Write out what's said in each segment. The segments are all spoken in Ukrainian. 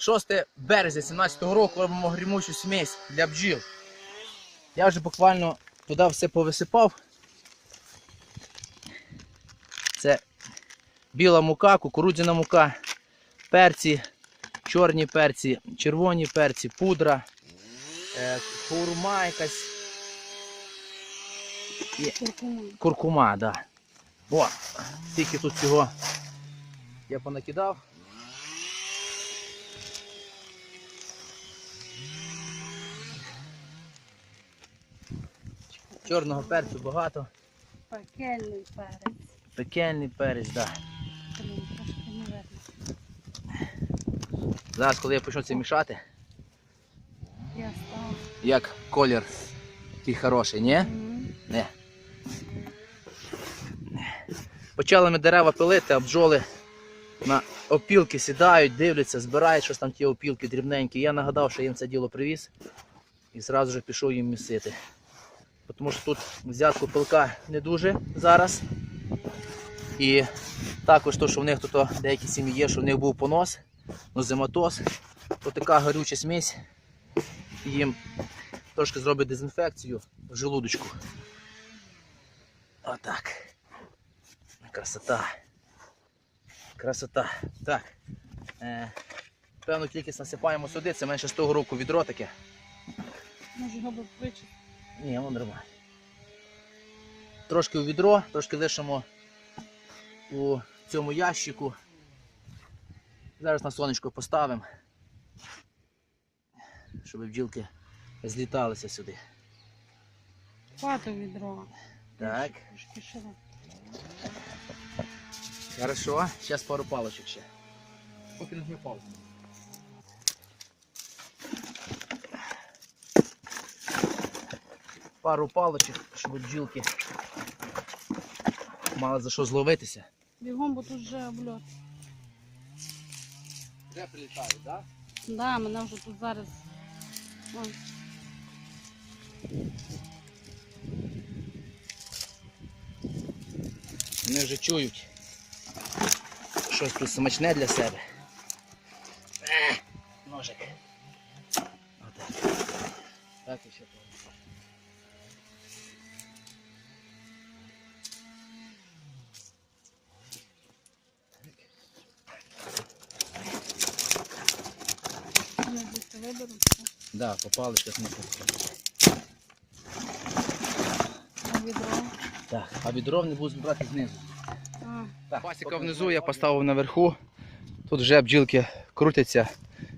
6 березня 17 року робимо грімучу смесь для бджіл. Я вже буквально туди все повисипав. Це біла мука, кукурудзяна мука, перці, чорні перці, червоні перці, пудра, е, хурма якась. І куркума, да. О, скільки тут цього я понакидав. Чорного перцю багато. Пекельний перець. Пекельний перець, так. Да. Зараз, коли я почну це мішати, Я став. як колір такий хороший, ні? М. Не. Почали ми дерева пилити, а бджоли на опілки сідають, дивляться, збирають щось там ті опілки дрібненькі. Я нагадав, що їм це діло привіз і зразу ж пішов їм місити. Тому що тут взятку пилка не дуже зараз. І також то, що в них тут деякі сім'ї є, що в них був понос, зиматоз, то така горюча смесь їм трошки зробить дезінфекцію в желудочку. Отак. Красота. Красота. Так. Е, певну кількість насипаємо сюди, це менше з того року відро таке. Може його вичити. Ні, воно нормально. Трошки у відро, трошки лишимо у цьому ящику. Зараз на сонечко поставимо, щоб бджілки зліталися сюди. Хватить відро. Так, хорошо. Зараз пару палочок ще. Поки не паузу. Пару палочок, щоб бджілки мали за що зловитися. Бігом, бо тут вже обльот. Вже прилітають, так? Да, мене вже тут зараз. О, Вони вже чують. Щось тут смачне для себе. Ножик. Отак. Так і ще повністю. Виберу. Да, попали зараз ми А відро. Так, а відро не буду брати знизу. А, Так, пасіка внизу я поставив наверху. Тут вже бджілки крутяться,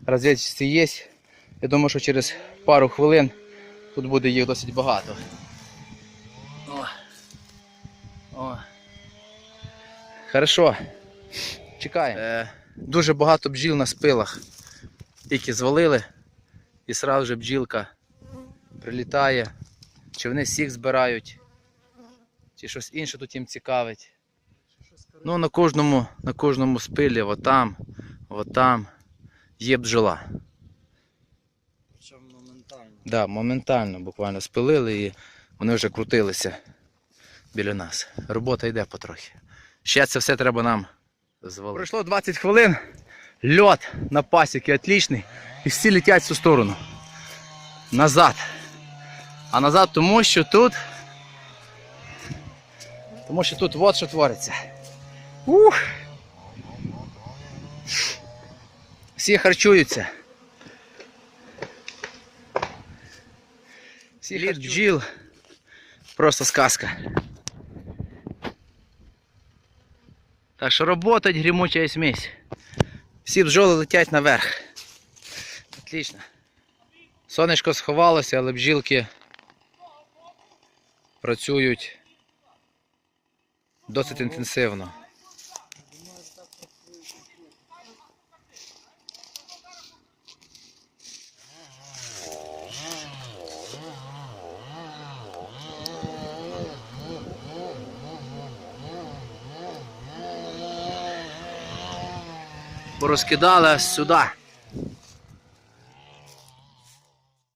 розвідці є. Я думаю, що через пару хвилин тут буде їх досить багато. О. О. Хорошо. Чекаємо. Е, дуже багато бджіл на спилах. Тільки звалили і одразу же бджілка прилітає. Чи вони всіх збирають, чи щось інше тут їм цікавить. Ну, на кожному, на кожному спилі, отам, отам є бджола. Причому моментально. Да, моментально буквально спилили і вони вже крутилися біля нас. Робота йде потрохи. Ще це все треба нам звалити. Пройшло 20 хвилин. Льот на пасіки отлічний. І всі летять в цю сторону. Назад. А назад тому що тут. Тому що тут от що твориться. Ух! Всі харчуються. Всі Лід бджіл. Просто сказка. Так що роботать грімуча смесь. Всі бджоли летять наверх. Отлично. Сонечко сховалося, але бджілки працюють досить інтенсивно. Порозкидали сюди.